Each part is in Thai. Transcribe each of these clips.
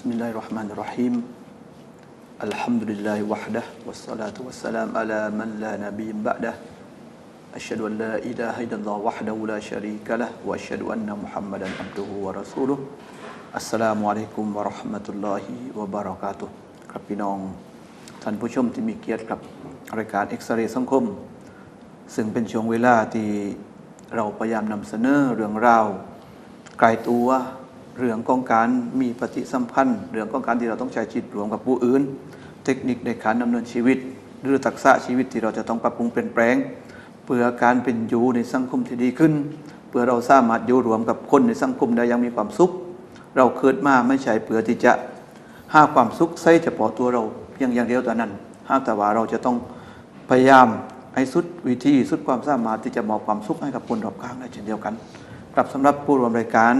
بسم الله الرحمن الرحيم الحمد لله وحده والصلاة والسلام على من لا نبي بعده أشهد أن لا إله إلا الله وحده لا شريك له وأشهد أن محمدا عبده ورسوله السلام عليكم ورحمة الله وبركاته ครับพี่น้อง ท่านผู้ชมที่มีเกียรติครับรายการเอ็กซเรย์สังคม ซึ่งเป็นช่วงเวลาที่เราพยายามนำเสนอเรื่องราวไกลตัว เรื่องของการมีปฏิสัมพันธ์ เรื่องของการที่เราต้องใช้จิตรวมกับผู้อื่น เทคนิคในการดำเนินชีวิต หรือทักษะชีวิตที่เราจะต้องปรับปรุงเปลี่ยนแปลง เพื่อการเป็นอยู่ในสังคมที่ดีขึ้น เพื่อเราสามารถอยู่รวมกับคนในสังคมได้อยังมีความสุข เราเกิดมาไม่ใช่เพื่อที่จะหาความสุขใส่เฉพาะตัวเราเพียงอย่างเดียวแต่นั้นหากแต่ว่าเราจะต้องพยายามให้สุดวิธีสุดความสามารถที่จะมอบความสุขให้กับคนรอบข้างได้เช่นเดียวกันกลับสำหรับผู้ร่วมรายการ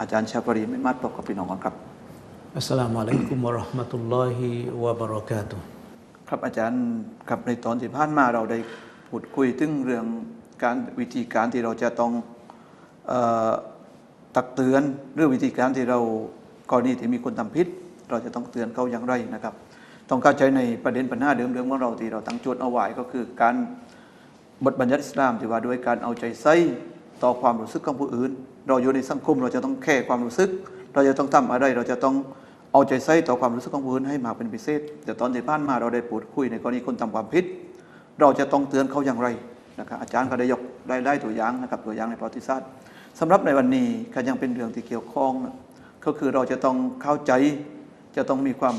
อาจารย์ชาปรีไม่มัดบอกกับพี่น้องกันครับอัสสลามุอะลัยกุมวะเราะห์มะตุลลอฮิวะบะเราะกาตุฮ์ครับอาจารย์ครับในตอนที่ผ่านมาเราได้พูดคุยถึงเรื่องการวิธีการที่เราจะต้องเออตักเตือนหรือวิธีการที่เรากรณีที่มีคนทำผิดเราจะต้องเตือนเขาอย่างไรนะครับ ต้องเข้าใจในประเด็นปัญหาเดิมๆของเราที่เราตั้งโจทย์เอาไว้ก็คือการบทบัญญัติอิสลามที่ว่าด้วยการเอาใจใส่ ต่อความรู้สึกของผู้อื่น เราอยู่ในสังคมเราจะต้องแค่ความรู้สึก เราจะต้องทำอะไรเราจะต้องเอาใจใส่ต่อความรู้สึกของผู้อื่นให้มากเป็นพิเศษ แต่ตอนที่ผ่านมาเราได้พูดคุยในกรณีคนทำความผิด เราจะต้องเตือนเขาอย่างไรนะครับอาจารย์ก็ได้ยกได้ได้ตัวอย่างนะครับตัวอย่างในประวัติศาสตร์สำหรับในวันนี้ก็ยังเป็นเรื่องที่เกี่ยวข้องก็คือเราจะต้องเข้าใจจะต้องมีความ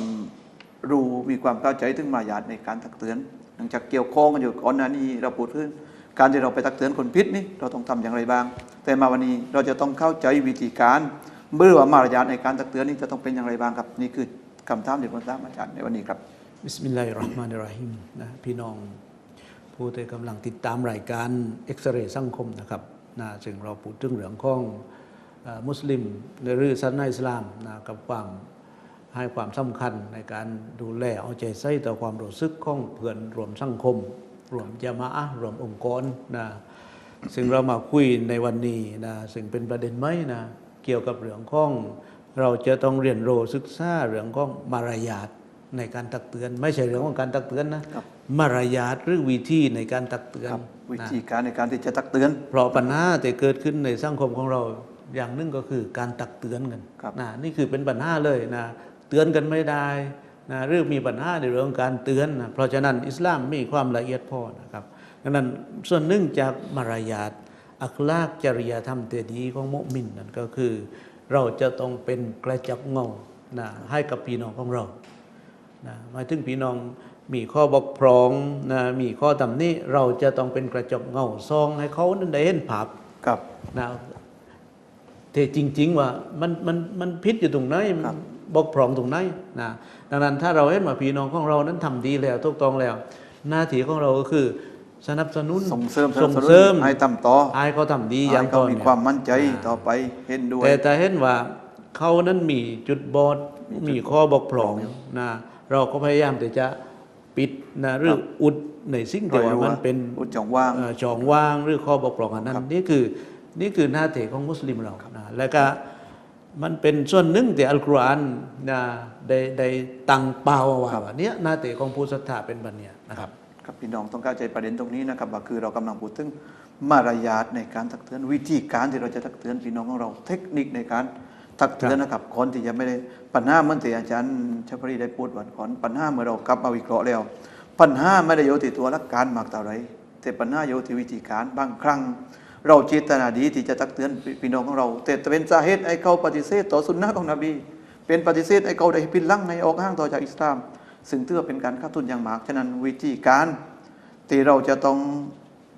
รู้มีความเข้าใจถึงมารยาทในการตักเตือน หลังจากเกี่ยวข้องกันอยู่ก่อนหน้านี้เราพูดถึง การที่เราไปตักเตือนคนผิดนี่เราต้องทำอย่างไรบ้าง แต่มาวันนี้เราจะต้องเข้าใจวิธีการเมื่อว่ามารยาทในการตักเตือนนี่จะต้องเป็นอย่างไรบ้างครับนี่คือคำถามที่ผมถามอาจารย์ในวันนี้ครับบิสมิลลาฮิรเราะห์มานิรเราะฮีมนะพี่น้อง ผู้ที่กำลังติดตามรายการเอ็กซเรย์สังคมนะครับนะซึ่งเราพูดถึงเรื่องของมุสลิมหรือศาสนาอิสลามนะกับความให้ความสำคัญในการดูแลเอาใจใส่ต่อความรู้สึกของเพื่อนรวมสังคม รวมจามะอะห์รวมองค์กรนะซึ่งเรามาคุยในวันนี้นะซึ่งเป็นประเด็นไหมนะเกี่ยวกับเรื่องของ เราจะต้องเรียนรู้ศึกษาเรื่องของมารยาทในการตักเตือน ไม่ใช่เรื่องของการตักเตือนนะครับมารยาทหรือวิธีในการตักเตือนครับวินะธีการในการที่จะตักเตือน เพราะปัญหาที่เกิดขึ้นในสังคมของเราอย่างหนึ่งก็คือการตักเตือนกันครับนะนี่คือเป็นปัญหาเลยนะเตือนกันไม่ได้ นะเรื่องมีปัญหาในเรื่องของการเตือนนะเพราะฉะนั้นอิสลามมีความละเอียดพอนะครับดังนั้นส่วนหนึ่งจากมารยาทอัคลากจริยธรรมเตดีของมุมินนั่นก็คือ เราจะต้องเป็นกระจกเงานะให้กับพี่น้องของเรานะหมายถึงพี่น้องมีข้อบกพร่องนะมีข้อตำหนี้เราจะต้องเป็นกระจกเงาซองให้เขานั้นได้เห็นภาพครับนะแต่จริง ๆ ว่ามันมันมันพิษอยู่ตรงไหนมันครั บบกพร่องตรงไหนนะดังนั้นถ้าเราเห็นว่าพี่น้องของเรานั้นทำดีแล้วถูกต้องแล้ว หน้าที่ของเราก็คือสนับสนุนส่งเสริมส่งเสริมให้ทำต่อให้เขาทำดีอให้ย่างเขาต่อมีเนื่องความมั่นใจอ่าต่อไปเห็นด้วยแต่แต่เห็นว่าเขานั้นมีจุดบอดมีข้อบกพร่องนะเราก็พยายามที่จะปิดนะหรืออุดในสิ่งที่ว่ามันเป็นอุดช่องว่างเอ่อช่องว่างหรือข้อบกพร่องอันนั้นนี่คือนี่คือหน้าที่ของมุสลิมเรานะแล้วก็ มันเป็นส่วนหนึ่งที่อัลกุรอานนะได้ได้ตั้งเป้าเอาไว้ว่าเนี่ยหน้าที่ของผู้ศรัทธาเป็นบันเนี่ยนะครับครับพี่น้องต้องเข้าใจประเด็นตรงนี้นะครับว่าคือเรากำลังพูดถึงมารยาทในการตักเตือนวิธีการที่เราจะตักเตือนพี่น้องของเราเทคนิคในการตักเตือนนะครับคนที่ยังไม่ได้ปัญหาเหมื่อนที่อาจารย์ชพรีได้พูดวันก่อนปัญหาเมื่อเรากลับมาวิเคราะห์แล้ว ปัญหาไม่ได้อยู่ที่ตัวหลักการมากเท่าไรแต่ปัญหาอยู่ที่วิธีการบางครั้ง เราเจตนาดีที่จะตักเตือนพี่น้องของเรา แต่เป็นสาเหตุให้เขาปฏิเสธต่อสุนนะของนบี เป็นปฏิเสธให้เขาได้พินลังในออกห้างต่อจากอิสลาม ซึ่งถือว่าเป็นการขาดทุนอย่างมาก ฉะนั้นวิธีการที่เราจะต้อง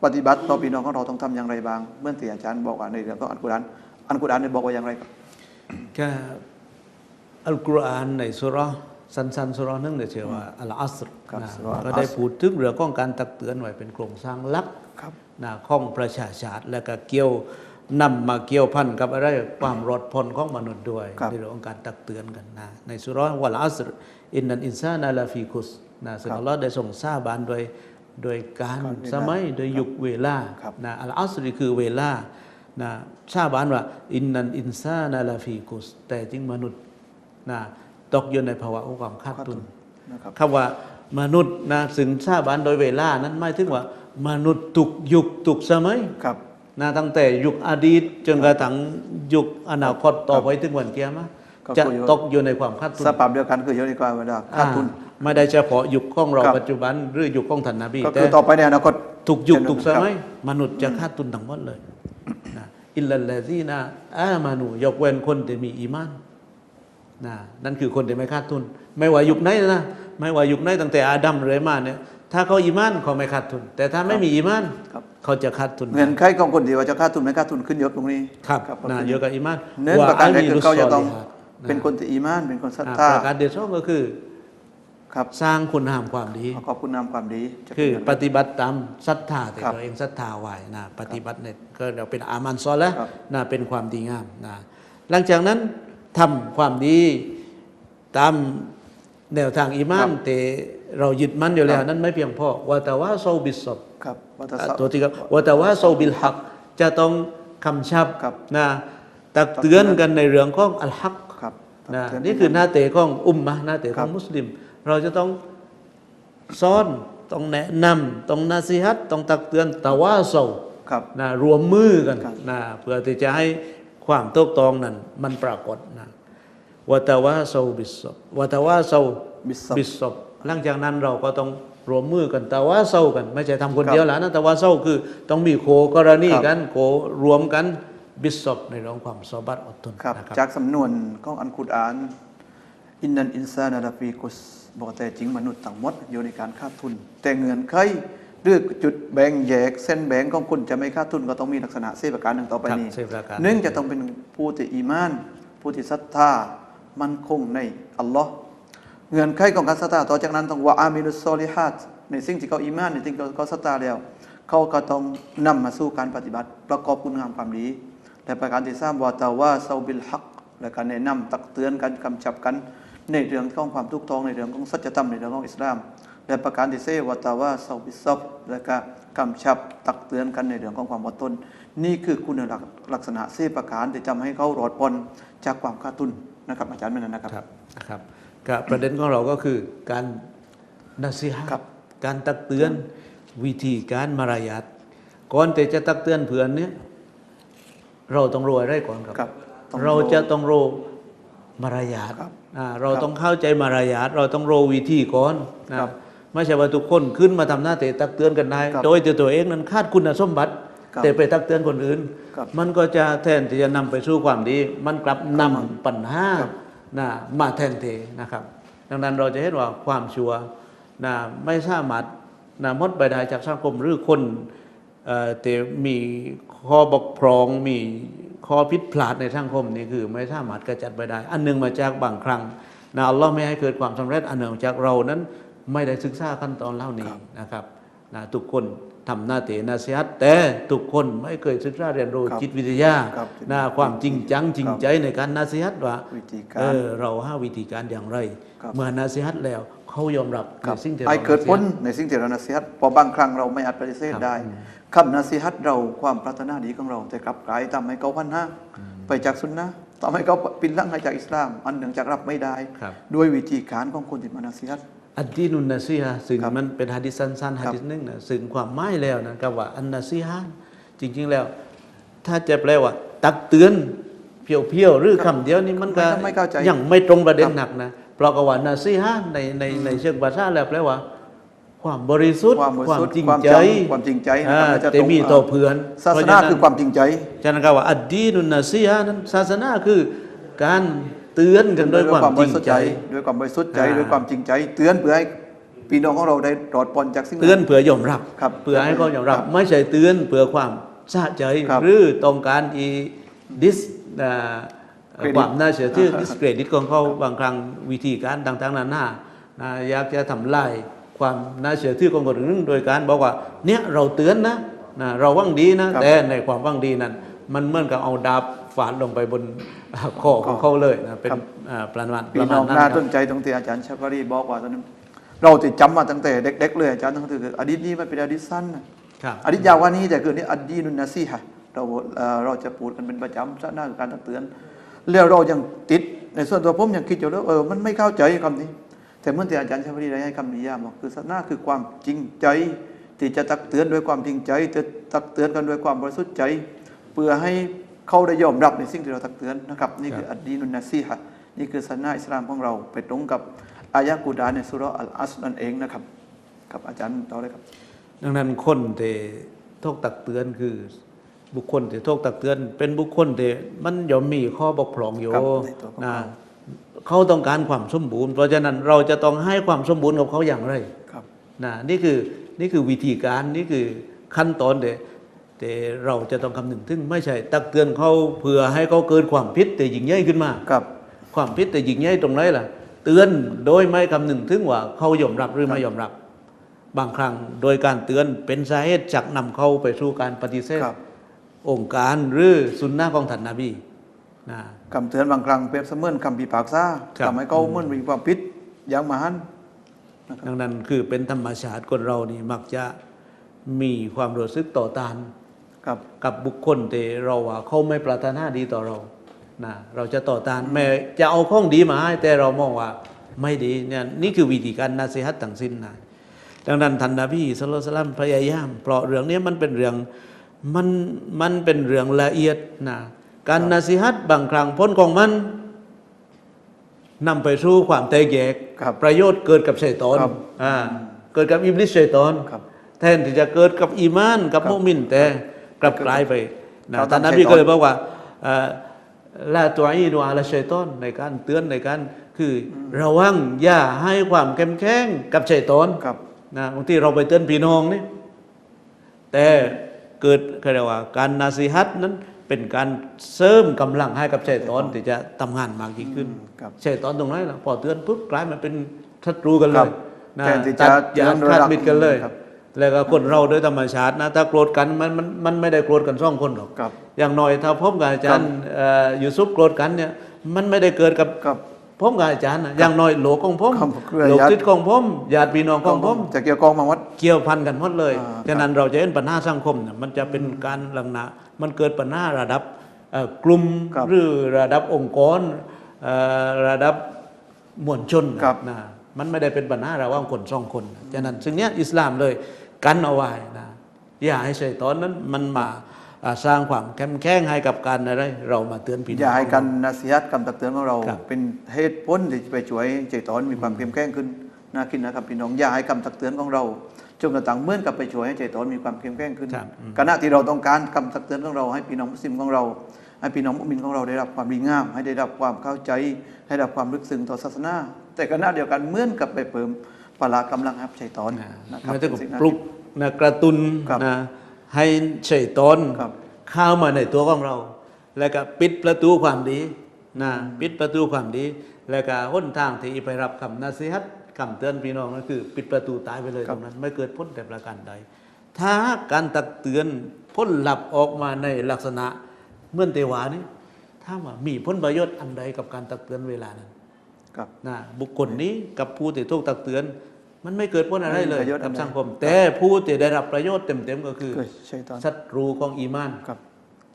ปฏิบัติต่อพี่น้องของเราต้องทำอย่างไรบ้าง เมื่อที่อาจารย์บอกว่าในเรื่องของอัลกุรอานอัลกุรอานได้บอกว่าอย่างไรครับก็อัลกุรอานในสุเราะห์สั้นๆสุเราะห์หนึงเนี่ยชื่อว่าอัลอัสรครับนะสุเราะห์อัลอัสรก็ได้พูดถึงเรื่องของการตักเตือนไว้เป็นโครงสร้างหลักครับ นะของประชาชาติ และก็เกี่ยวนำมาเกี่ยวพันกับอะไรความรอดพ้นของมนุษย์ด้วยครับในเรื่องของการตักเตือนกันนะในสุเราะห์วัลอัสรอินนันอินซานาลาฟีคุสนะซึ่งครับอัลลอฮ์ได้ส่งซาบานโดยโดยการการเวลาสมัยโดยยุคเวลาครับนะอัลอัสรคือเวลานะชาบานว่าอินนันอินซานาลาฟีคุส แต่จริงมนุษย์นะตกอยู่ในภาวะของความขาดทุนนะครับคำว่ามนุษย์นะสึงชาบานโดยเวลานั้นหมายถึงว่า มนุษย์ตุกยุคตุกสมัยครับนะตั้งแต่ยุคอดีต จนกระทั่งยุคอนาคตต่อไปถึงวันเกียรมะก็จะคือตกอยู่ในความขาดทุนสภาพเดียวกันคืออยู่ในความเวลาขาดทุนอ่าไม่ได้เฉพาะยุคของเราครับปัจจุบัน หรือยุคของท่านนบีก็แต่คือต่อไปในอนาคตทุกยุคเช่นทุกสมัยครับมนุษย์จะขาดทุนทั้งหมดเลยนะอิลลัลลซีนะอามานูยกเว้นคนที่มีอีมานนะนั่นคือคนที่ไม่ขาดทุน ไม่ว่ายุคไหนนะไม่ว่ายุคไหนตั้งแต่อาดัมเลยมาเนี่ย ถ้าเขาอีมานเขาไม่ขาดทุน แต่ถ้าไม่มีอีมานครับเขาจะขาดทุนเงินใครของคนที่ว่าจะขาดทุนไม่ขาดทุนขึ้นอยศตรงนี้ครับก็นะขึ้เยอะกับอีมานเนื่องประการใดคือเขาจะต้องวะอามีรุสซอลิฮัดเป็นคนที่อีมานเป็นคนศรัทอ่าธาประการเดียวสองก็คือครับสร้างคุณงามความดีขอบคุณนำความดีจะคือเป็นปฏิบัติตามศรัทธาที่ครับตัวเองศรัทธาไว้นะปฏิบัติเนี่ยก็เราเป็นอามันซอแล้วครับนะเป็นความดีงามนะหลังจากนั้นทำความดีตามแนวทางอีมานแต่ เรายึดมั่นอยู่แล้วนั้นไม่เพียงพอว่าแต่ว่าโซบิสซบครับวัตอะสะตัวที่ก็ว่าแต่ว่าโซบิลฮักจะต้องคำชับครับนะตักเตือนกันในเรื่องของอัลฮักครับนะตักเตืนี่คือหน้าเตะของอุมมะหน้าเตะขครัองบมุสลิม เราจะต้องซ้อนต้องแนะนำต้องนาซีฮัตต้องตักเตือนแต่ว่าโซครับนะรวมมือกันครับนะเพื่อที่จะให้ความโตกตองนั้นมันปรากฏนะวะตะวาโซบิสซบวะตะวาโซบิสซับบิสซบ หลังจากนั้นเราก็ต้องรวมมือกันแต่ว่าเศร้ากัน ไม่ใช่ทำคนครับเดียวแล้วนะแต่ว่าเศร้าคือต้องมีโคกรณีครับกันโครวมกันบิสซบในเรื่องความสบัดอดทนครับนะครับจากสำนวนของอันกุรอานอินนันอินซานาลาฟีกุสบอกแต่จริงมนุษย์ต่างหมดอยู่ในการขาดทุน แต่เงื่อนไขหรือจุดแบ่งแยกเส้นแบ่งของคุณจะไม่ขาดทุนก็ต้องมีลักษณะเสประการหนึ่งต่อไปนี้ครับสี่ประการหนึ่งจะต้องเป็นผู้ที่อีมาน ผู้ที่ศรัทธามั่นคงในอัลลอฮ์ เงื่อนไขของการศรัทธาต่อจากนั้นต้องว่าอามิลุสซอลิฮัดในสิ่งที่เขาอีมานในสิ่งที่เขาศรัทธาแล้ว เขาก็ต้องนำมาสู่การปฏิบัติ ประกอบคุณงามความดีและประการที่สามวาตาว่าเซาบิลฮักและการแนะนำตักเตือนกันกำชับกันในเรื่องของความทุกข์ทองในเรื่องของสัจธรรมในเรื่องของอิสลาม และประการที่เซวาตาว่าเซาบิซับและก็กำชับตักเตือนกันในเรื่องของความอดทนนี่คือคุณลักษณะเซประการที่จะทำให้เขารอดพ้นจากความขาดทุนนะครับ อาจารย์ไม่นั้นนะครับครับ กับประเด็นของเราก็คือการนัสิฮะครับการตักเตือนวิธีการมารยาทก่อนแต่จะตักเตือนเพื่อนเนี่ยเราต้องรู้อะไรก่อนครับครับต้องเรารู้จะต้องรู้มารยาทครับอ่าเราครับต้องเข้าใจมารยาทเราต้องรู้วิธีก่อนนะครับไม่ใช่ว่าทุกคนขึ้นมาทำหน้าเตะตักเตือนกันได้ครับโดยตัวตัวเองนั้นคาดคุณสมบัติครับแต่ไปตักเตือนคนอื่นครับมันก็จะแทนที่จะนำไปสู่ความดี มันกลับนำปัญหาครับ นะมาแทนเทนะครับ ดังนั้นเราจะเห็นว่าความชัวร์นะไม่สามารถนะหมดไปได้จากสังคมหรือคนเอ่อแต่มีข้อบกพร่องมีข้อผิดพลาดในสังคมนี่คือไม่สามารถกระจัดไปได้ อันหนึงมาจากบางครั้งนะอัลลอฮ์ไม่ให้เกิดความสำเร็จอันหนึ่งมาจากเรานั้นไม่ได้ศึกษาขั้นตอนเหล่านี้นะครับนะทุกคน ทำหน้าที่นาซีฮัตแต่ทุกคนไม่เคยศึกษาเรียนรู้ครับจิตวิทยาครับนะความจริงจังจริงครับใจในการนาซีฮัตว่าวิธีการเออเราหาวิธีการอย่างไรครับเมื่อนาซีฮัตแล้วเขายอมรับครัในบสิ่งที่ให้เราเกิดผลนาซีฮัตในสิ่งที่เรานาซีฮัตเพอบางครั้งเราไม่อาจปฏิเสธครับได้คำนาซีฮัตเราความปรารถนาดีของเราแต่กลับกลายทำให้เขาพันห้าไปจากสุนนะทำให้เขาปินลังให้จากอิสลาม อันหนึ่งจากรับไม่ได้ครับด้วยวิธีการของคนที่มานาซีฮัต อันที่นุนนาซีฮะซึ่งครับมันเป็นฮะดิษสั้นๆครัฮะบดิษหนึงนะซึ่งความหมายแล้วนะกับว่าอันนาซีฮะจริง ๆแล้ว ถ้าจะแปลว่า ตักเตือนเพียวๆหรือคำเดียวนี่มันก็ไม่เข้าใจยังไม่ตรงประเด็นครับหนักนะเพราะกับว่านาซีฮะในในในเชิงภาษาแล้วแปลว่า ความบริสุทธิ์ความบริสุทธิ์จริงความใจจำความจริงใจนะครับอ่าและจะแต่มีตรงต่อเพื่อนศาสเพระนาฉะคือความจริงใจฉะนั้นก็ว่าอัดดีนุนนาซีฮะนั้นศาสนาคือการ เตือนกันด้วยความจริงใจ ด้วยความบริสุทธิ์ใจอ่าด้วยความจริงใจ เตือนเพื่อให้พี่น้องของเราได้ปลอดปลอนจากสิ่งเตือนเพื่อยอมรับครับเพื่อให้เขายอมรับครับไม่ใช่เตือนเพื่อความสะใจครับหรือต้องการอีดิสอ่า Credit ความน่าเชื่อถือดิสเครดิตของเขาบางครั้งวิธีการต่างๆนานานะอยากจะทำลายความน่าเชื่อถือของคนอื่นโดยการบอกว่าเนี่ยเราเตือนนะนะเราหวังดีนะครับแต่ในความหวังดีนั้น มันเหมือนกับเอาดาบ ฝาดลงไปบนคอของเขาเลยนะเป็นครับอ่าประมาณปพี่ระมาน้ณองนั้นน่าคสรับนใจตรงที่อาจารย์ชาบารีบอกว่าตอนนั้นเราติดจำมาตั้งแต่เด็กๆเลยอาจารย์ตั้งแต่อดีตนี้มันเป็นอดีตสั้นนะครับอดีตยาวกว่านี้แต่คือนี่อดีนุนนาซีฮะเราเอ่อเราจะพูดกันเป็นประจำซะหน้าคือการตักเตือนแล้วเรายังติดในส่วนตัวผมยังคิดอยู่แล้วเออมันไม่เข้าใจคำนี้ แต่เมื่อที่อาจารย์ชาพรีได้ให้คำนิยามบอกคือศาสนาคือความจริงใจ ที่จะตักเตือนด้วยความจริงใจจะตักเตือนกันด้วยความบริสุทธิ์ใจ เพื่อให้ เขาได้ยอมรับในสิ่งที่เราตักเตือนนะครับ นี่คืออัดดีนุนนาซีฮะนี่คือศาสนาอิสลามของเรา ไปตรงกับอายะกุรอานในสุเราะห์อัลอัสรนั่นเองนะครับครับอาจารย์ต่อเลยครับ ดังนั้นคนที่ทกตักเตือนคือบุคคลที่ทกตักเตือน เป็นบุคคลที่มันย่อมมีข้อบกพร่องอยู่ครับในตัวของนะเขาเขาต้องการความสมบูรณ์ เพราะฉะนั้นเราจะต้องให้ความสมบูรณ์กับเขาอย่างไรครับนะนี่คือนี่คือวิธีการนี่คือขั้นตอนเด แต่เราจะต้องคำนึงถึงไม่ใช่ ตักเตือนเขาเพื่อให้เขาเกิดความพิษแต่ยิ่งใหญ่ขึ้นมาครับความพิษแต่ยิ่งใหญ่ตรงไหนล่ะ เตือนโดยไม่คำนึงถึงว่าเขายอมรับหรือไม่ยอมรับ บางครั้งโดยการเตือนเป็นสาเหตุจักนำเขาไปสู่การปฏิเสธครับองค์การหรือสุนนะของท่านนาบีนะคำเตือนบางครั้งเปรียบเสมือนคำพิพากษาครับทำให้เขาเหมื่อนมีความผิดอย่างมหันต์ดังนั้นคือเป็นธรรมชาติคนเรานี่มักจะมีความรู้สึกต่อต้านครับ กับบุคคลที่เราว่าเขาไม่ปรารถนาดีต่อเรานะเราจะต่อต้านแม้จะเอาข้องดีมาให้แต่เรามองว่าไม่ดีเนี่ยนี่คือวิธีการนาซีฮัตต่างสิ้นนะดังนั้นท่านนบีสุลต่านสลัมพยายามเพราะเรื่องนี้มันเป็นเรื่องมันมันเป็นเรื่องละเอียดนะการนาซีฮัตบางครั้งพ้นของมันนำไปสู่ความแตกแยกครับประโยชน์เกิดกับชัยตอนครับอ่าเกิดกับอิบลิสชัยตอนครับแทนที่จะเกิดกับอีมานกับครับมุมินแต่ กลับกลายไปนะเราท่านนทำบีชัยตอนก็เลยบอกว่าเอ่อลาตัวอีนัวละชัยตอนในการเตือนในการคืออระวังอย่าให้ความเข้มแข็งกับชัยตอนครับนะบางทีเราไปเตือนพี่น้องนี่แต่เกิดเขาเรียกว่า การนาซีฮัตนั้นเป็นการเสริมกำลังให้กับชัยตอนที่จะทำงานมากยิ่งขึ้นครับชัยตอนตรงไหนล่ะพอเตือนปุ๊บกลายมาเป็นศัตรูกันเลครัยบนะแทนที่จะตัดญาติเตือนโดยขาดรักมิตรกันเลยครับ แล้วก็คนเราโดยธรรมชาตินะถ้าโกรธกันมันมันมันไม่ได้โกรธกันสองคนหรอกครับอย่างน้อยถ้าพบกับอาจารย์เอ่อยูซุปโกรธกันเนี่ยมันไม่ได้เกิดกับครับผมกับอาจารย์นะอย่างน้อยโหลของผมครับเครือโหลญาติติดของผมญาติพี่น้องของผมจะเกี่ยวกองมาวัดเกี่ยวพันกันหมดเลยอ่าฉะนั้นเราจะเห็นปัญหาสังคมเนี่ยมันจะเป็นการลังนามันเกิดปัญหาระดับเอ่อกลุ่มครับหรือระดับองค์กรเอ่อระดับมวลชนครับนะมันไม่ได้เป็นปัญหาระหว่างคนสองคนฉะนั้นซึ่งเนี้ยอิสลามเลย กันเอาไว้นะอย่าให้ชัยตอนนั้นมันมาอ่าสร้างความแข็งแข็งให้กับการอะไร เรามาเตือนพี่น้องอย่าให้กันนาซีฮัตคำตักเตือนของเราครับเป็นเหตุผลที่จะไปช่วยใจตอนมีความเข้มแข็งขึ้นน่าคิดนะครับพี่น้องอย่าให้คำตักเตือนของเราจนกระทั่งเหมื่อนกับไปช่วยให้ใจตอนมีความเข้มแข็งขึ้นครับอืมขณะที่เราต้องการคำตักเตือนของเราให้พี่น้องมุสลิมของเราให้พี่น้องมุสลิมของเราได้รับความดีงาม ให้ได้รับความเข้าใจ ให้ได้รับความลึกซึ้งต่อศาสนา แต่ขณะเดียวกันเหมื่อนกับไปเพิ่ม พละกำลังให้ใจตอนนะนะครับไม่ต้องเป็นสิ่งน่าปลุกคิดนะกระตุนครับนะให้ชัยตอนครับเข้ามาในตัวของเรา แล้วก็ปิดประตูความดีนะปิดประตูความดี แล้วก็หนทางที่ไปรับคำนาซีฮัตคำเตือนพี่น้องนั่นคือ ปิดประตูตายไปเลยครัตบรงนั้น ไม่เกิดพ้นแต่ประการใด ถ้าการตักเตือนพ้นหลับออกมาในลักษณะเหมื่อนเตวานี้ถ้ามว่ามีพ้นประโยชน์อันใดกับการตักเตือนเวลานั้นครับ นะบุคคลนี้กับผู้ที่ถูกตักเตือน มันไม่เกิดผลอะไรเลยไม่มีประโยชน์กับอะไรสังคม แต่ผู้ที่ได้รับประโยชน์เต็มๆก็คือคือชัยตอนศัตรูของอีมานครับ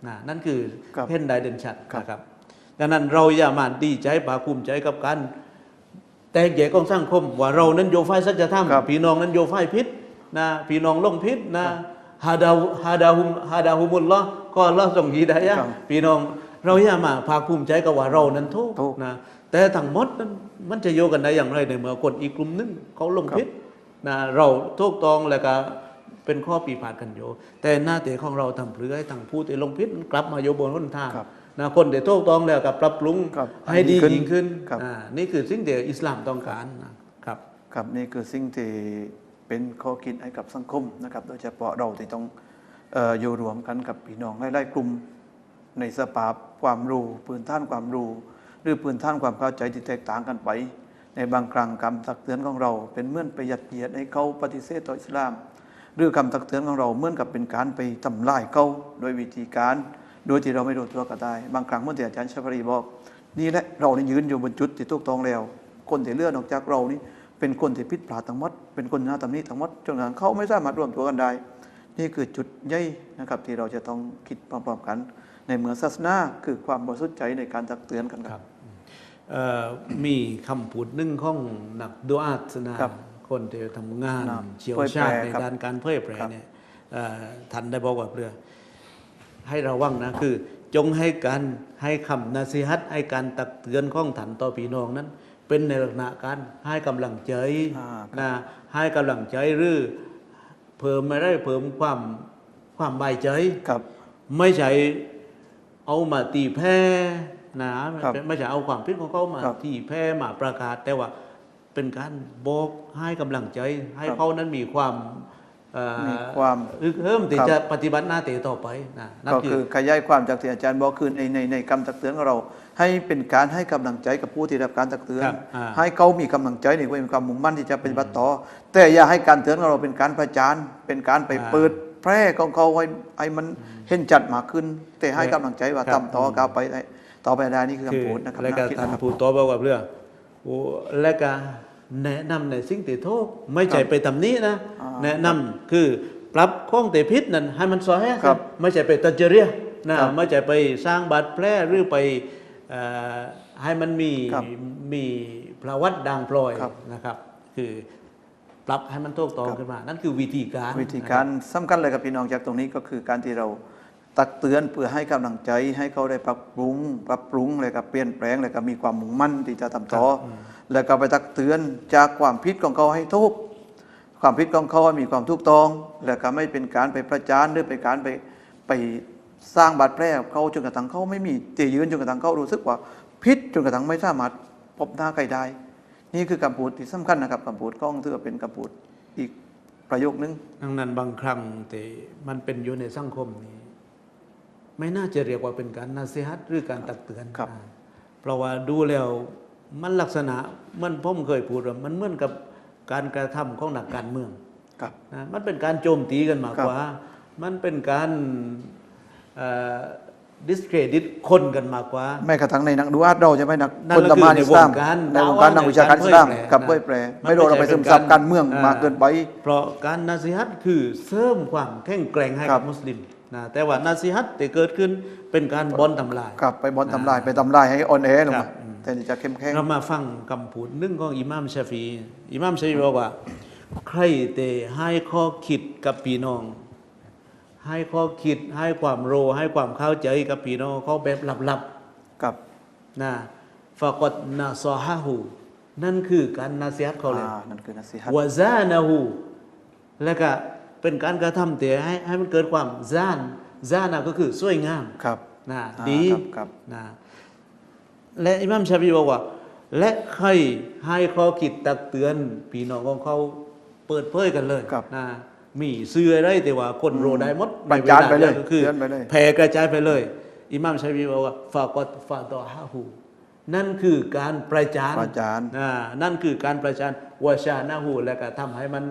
นะนั่นคือครับเห็นได้เด่นชัดครับนะครับดังนั้นเราอย่ามาดีใจภาคภูมิใจกับการแตกแยกของสังคม ว่าเรานั้นโยฝ่ายสัจธรรมครับพี่น้องนั้นโยฝ่ายพิษนะพี่น้องลงพิษนะฮาดาฮาดาฮุมฮาดาฮุมุลลอฮ์ก็อัลลอฮ์ทรงฮีดายะห์ครับพี่น้องเราอย่ามาภาคภูมิใจกับว่าเรานั้นทุกถูกนะ แต่ทั้งหมดนั้นมันจะโยกันได้อย่างไรในเมื่อคนอีกกลุ่มหนึงเขาลงพิษนะเราทุกตองแล้วก็เป็นข้อปีพาทกันโย แต่หน้าเตะของเราทำเพื่อให้ทางผู้ที่ลงพิษกลับมาโยบนหนทางครับนะคนที่ทุกตองแล้วกับปรับปรุงครับให้ดีให้ดีขึ้นยิ่งขึ้นครับอ่านี่คือสิ่งที่อิสลามต้องการนะครับครับนี่คือสิ่งที่เป็นข้อคิดให้กับสังคมนะครับ โดยเฉพาะเราที่ต้องเอ่ออยู่รวมกันกับพี่น้องหลายๆกลุ่มในสภาพความรู้พื้นฐานความรู้ห รือพื้นฐานความเข้าใจที่แตกต่างกันไป ในบางครั้งคำตักเตือนของเราเป็นเหมื่อนไปยัดเยียดให้เขาปฏิเสธต่ออิสลาม หรือคำตักเตือนของเราเหมือนกับเป็นการไปทำลายเขาโดยวิธีการ โดยที่เราไม่รู้ตัวก็ได้ บางครั้งเมื่อที่อาจารย์ชาฟรีบอก นี่แหละเรานี่ยืนอยู่บนจุดที่ถูกต้องแล้ว คนที่เลื่อนออกจากเรานี่เป็นคนที่ผิดพลาดทั้งหมด เป็นคนหน้าตำหนี้ทั้งหมดจนกระทั่งเขาไม่สามารถรวมตัวกันได้ นี่คือจุดใหญ่นะครับที่เราจะต้องคิดพร้อมๆกัน ในเมืองศาสนาคือความบริสุทธิ์ใจในการตักเตือนกันครับ มีคำพูดหนึ่งของนักดูอาตนะครับคนที่ทำงานครับเชี่ยวชาญเผยแพร่ในครับด้านการเผยแพร่ครับเนี่ยเอ่อท่านได้บอกว่าเพื่อให้ระวังนะคือ จงให้การให้คำนาซีฮัตให้การตักเตือนของท่านต่อพี่น้องนั้น เป็นในลักษณะการให้กำลังใจอ่าครับนะให้กำลังใจหรือเพิ่มไม่ได้เพิ่มความความใบายใจครับไม่ใช่เอามาตีแพ้ นะครับไม่ใช่เอาความพิษของเขามาครับตีแพ้มาประกาศ แต่ว่าเป็นการบอกให้กำลังใจ ให้ครับเขานั้นมีความเอ่อมีความอึกเพิ่มที่ครับจะปฏิบัติหน้าที่ต่อไปนะนั่นก็คืคืออขยายความจากที่อาจารย์บอกคือในในในคำตักเตือนของเรา ให้เป็นการให้กำลังใจกับผู้ที่ได้รับการตักเตือนครับอ่าให้เขามีกำลังใจในความมีความมุ่งมั่นที่จะปฏิบัติต่อ แต่อย่าให้การเตือนของเราเป็นการประจานเป็นการไปอ่าเปิดแพร่ของเขาไว้ให้มันเห็นจัดมากขึ้น แต่ให้เนี่ยกำลังใจว่าครับทำต่อก้าวไปได้ ต่อไปได้นี่คือคือคำพูดนะครับแล้วก็น่าคิดท่านนะครับพูดต่อบอกว่าเรื่องโอ้และก็แนะนำในสิ่งที่ถูกไม่ใช่ไปตำหนี้นะอ่าแนะนำคือปรับข้องแต่พิษนั่นให้มันซอยครับไม่ใช่ไปตัดเจริญนะครับไม่ใช่ไปสร้างบาดแผลหรือไปเอ่อให้มันมีครับมีประวัติด่างพลอยครับนะครับ คือปรับให้มันถูกต้องครับขึ้นมา นั่นคือวิธีการวิธีการสำคัญเลยกับพี่น้องจากตรงนี้ก็คือการที่เรา ตักเตือนเพื่อให้กำลังใจให้เขาได้ปรับปรุง ปรับปรุงเลยกับเปลี่ยนแปลงเลยกับมีความมุ่งมั่นที่จะทำต่ออแล้วก็ไปตักเตือนจากความผิดของเขาให้ถูกความผิดของเขาให้มีความถูกต้อง แล้วก็ไม่เป็นการไปประจานหรือไปการไปไปสร้างบาดแผลกับเขาจนกระทั่งเขาไม่มีเตยืนจนกระทั่งเขารู้สึกว่าพิษจนกระทั่งไม่สามารถพบหน้าใครได้ นี่คือคำพูดที่สำคัญนะครับคำพูดของถือว่าเป็นคำพูดอีกประโยคนึงดังนั้นบางครั้งแต่มันเป็นอยู่ในสังคมนี้ ไม่น่าจะเรียกว่าเป็นการนาซีฮัตหรือการตักเตือนครับอ่าเพราะว่าดูแล้วมันลักษณะเหมันผมเคยพูดว่ามันเหมือนกับการกระทำของนักการเมืองครับนะมันเป็นการโจมตีกันมากครับกว่า มันเป็นการดิสเครดิตคนกันมากกว่าแม้กระทั่งในนักดูอาร์ตเราจะไม่นักนั่นคนก็ละมาคือในอิสลามวงการในวงการดาวะนักวิชาการในอิการสลามเผยแพร่กับนะเผยแพร่มันไม่โดนเราไม่ไปใช่ซึมเป็นซับการการเมืองอ่ามมากเกินไป เพราะการนาซีฮัตคือเสริมความแข็งแกร่งให้ครักับบมุสลิม นะแต่ว่านาซีฮัตที่เกิดขึ้นเป็นการบอนทำลายกลับไปบอลทำลายไปทำลายให้อ่อนแอลงครัมาบอืมแต่นี่จะเข้มแข็งเรามาฟังคำพูดหนึ่งของอิหม่ามชาฟีอิหม่ามชาฟีบอกว่า ใครแต่ให้ข้อคิดกับพี่น้อง ให้ข้อคิดให้ความรู้ให้ความเข้าใจกับพี่น้องเขาแบบลับกับๆนะฟะกดนาซอฮะฮูนั่นคือการนาซีฮัตเขาเลยอ่านั่นคือนักสิฮัตวะซานะฮูแล้วก็ เป็นการกระทำแต่ให้ให้มันเกิดความซานซานะก็คือสวยงามครับนะอ่าดีครับครับนะและอิหมัมชาฟีบอกว่า และใครให้ข้อคิดตักเตือนพี่น้องของเขาเปิดเผยกันเลยครับนะมีเสื้อได้แต่ว่าคนโรได้หมดประจานไปเลยก็คือเตือนไปเลยแผ่กระจายไปเลย อิหมัมชาฟีบอกว่าฟากตฟาดอฮาฮูนั่นคือการประจานประจานอ่านั่นคือการประจานวาชานาหูและก็ทำให้มัน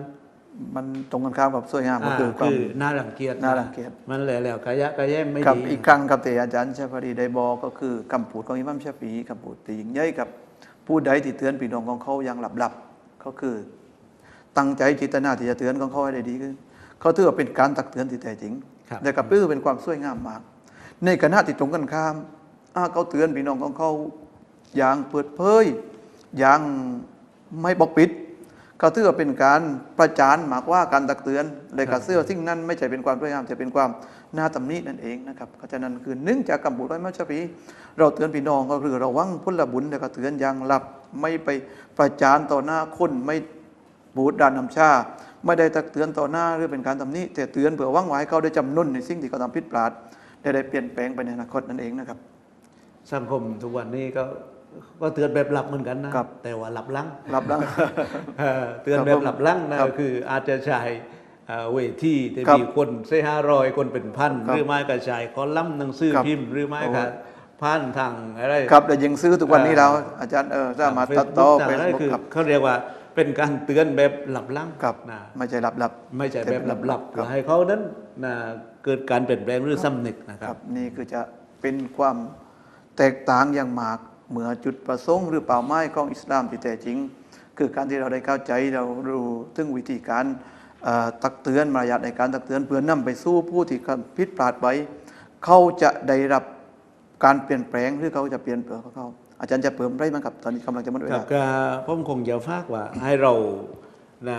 มันตรงกันข้ามกับสวยงามก็อ่าคือความคือน่ารังเกียจน่ารังเกียจมันแหล้วๆกระยะกระแย่งไม่กับดีอีกครั้งครับแต่อาจารย์ชาฟารีได้บอกก็คือคำพูดของอิหมัมชาฟีคำพูดตียิ่งใหญ่กับผู้ใดที่เตือนพี่น้องของเขาอย่างหลับๆก็คือ ตั้งใจจิตนาที่จะเตือนของเขาให้ได้ดีขึ้นเขาถือว่าเป็นการตักเตือนที่แท้จริงครับและกับปื้อเป็นความสวยงามมาก ในขณะที่ตรงกันข้ามอ่าเขาเตือนพี่น้องของเขาอย่างเปิดเผยอย่างไม่บกปิด เขาถือว่าเป็นการประจานหมากว่าการตักเตือนเลยกับเสื้อสิ่งนั้นไม่ใช่เป็นความสวยงามแต่เป็นความน่าตำหนินั่นเองนะครับเพราะฉะนั้นคือหนึ่องจากคำพูดร้อยมัชพีเราเตือนพี่น้องก็คือระวังพุทธบุญแล้วก็เตือนอย่างหลับไม่ไปประจานต่อหน้าคนไม่บูดดานนำชา ไม่ได้ตักเตือนต่อหน้าหรือเป็นการตำหนิแต่เตือนเผื่อว่างไว้เขาได้จำนุ่นในสิ่งที่เขาทำผิดพลาดได้ได้เปลี่ยนแปลงไปในอนาคตนั่นเองนะครับ สังคมทุกวันนี้ก็ ก็เตือนแบบหลับเหมือนกันนะครับแต่ว่าหลับหลังรับแล้วเออเตือนแบบหลับหลังนะครับคืออาจจะใช้เอ่อเวทีที่ครับมีคนเซห้าร้อยคนเป็นพันครับหรือไม่ก็ใช้คอลัมน์หนังสือครับพิมพ์หรือไม่โอ้ก็ผ่านทางอะไรครับแต่ยิงซื้อทุกวันนี้แล้วอาจารย์เออสามารถตัดต่อทางเฟซอะไรบุ๊กคือครับเขาเรียกว่าเป็นการเตือนแบบหลับหลังครับนะไม่ใช่รับรับไม่ใช่แบบหลับๆคเพื่รัอบให้เขานั้นนะเกิดการเปลี่ยนแปลงหรือสำนึกนะคครัรับบนี่คือจะเป็นความแตกต่างอย่างมาก เหมือจุดประสงค์หรือเป้าหมายของอิสลามที่แท้จริง คือการที่เราได้เข้าใจเรารู้ถึงวิธีการตักเตือนมารยาทในการตักเตือนเพื่อนำไปสู้ผู้ที่ผิดพลาดไปเขาจะได้รับการเปลี่ยนแปลงหรือเขาจะเปลี่ยนแปลงของเขาอาจารย์จะเพิ่มไรบ้างครับตอนนี้กำลังจะหมดเวครับผมคงจะฝากว่าให้เรานะ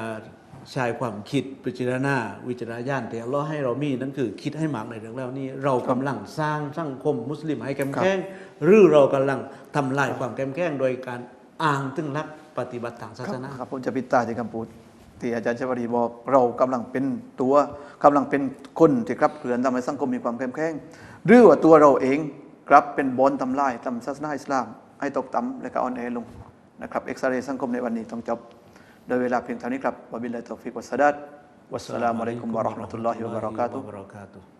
ใช้ความคิดพิจารณาวิจารณญาณแต่เราให้เรามีนั่นคือคิดให้หมากในเรื่องแล้วนี้เรากำลังสร้างสังคมมุสลิมให้เข้มแข็งหรือเรากำลังทำลายความเข้มแข็งโดยการอ้างถึงหลักปฏิบัติทางศาสนาครับผมจะปิดตาที่คำพูดที่อาจารย์ชวรีบอกเรากำลังเป็นตัวกำลังเป็นคนที่ครับเรือนทำให้สังคมมีความเข้มแข็งหรือว่าตัวเราเองครับเป็นบอลทำลายทำศาสนาอิสลาม ให้ตกต่ำและก็อ่อนแอลงนะครับเอ็กซเรย์สังคมในวันนี้ต้องจบ โดยเวลาเพียงเท่านี้ครับวะบิลลาฮิตตอฟิกวัสสะดัดวัสสลามุอะลัยกุมวะเราะห์มะตุลลอฮิวะบะเราะกาตุฮ์วะเราะกาตุฮ์